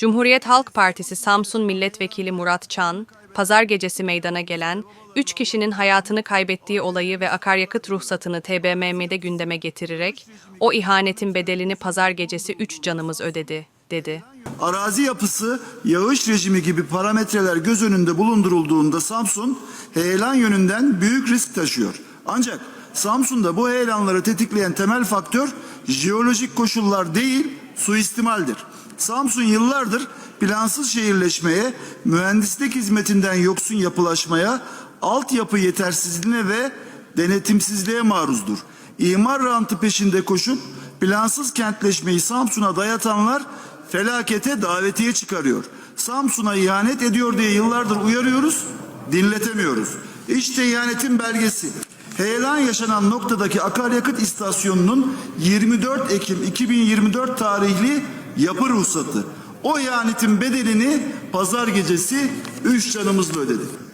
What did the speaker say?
Cumhuriyet Halk Partisi Samsun Milletvekili Murat Çan, pazar gecesi meydana gelen, 3 kişinin hayatını kaybettiği olayı ve akaryakıt ruhsatını TBMM'de gündeme getirerek, o ihanetin bedelini pazar gecesi 3 canımız ödedi, dedi. Arazi yapısı, yağış rejimi gibi parametreler göz önünde bulundurulduğunda Samsun heyelan yönünden büyük risk taşıyor. Ancak Samsun'da bu heyelanları tetikleyen temel faktör jeolojik koşullar değil, suistimaldir. Samsun yıllardır plansız şehirleşmeye, mühendislik hizmetinden yoksun yapılaşmaya, altyapı yetersizliğine ve denetimsizliğe maruzdur. İmar rantı peşinde koşup plansız kentleşmeyi Samsun'a dayatanlar felakete davetiye çıkarıyor. Samsun'a ihanet ediyor diye yıllardır uyarıyoruz, dinletemiyoruz. İşte ihanetin belgesi. Heyelan yaşanan noktadaki akaryakıt istasyonunun 24 Ekim 2024 tarihli yapı ruhsatı. O ihanetin bedelini pazar gecesi 3 canımızla ödedik.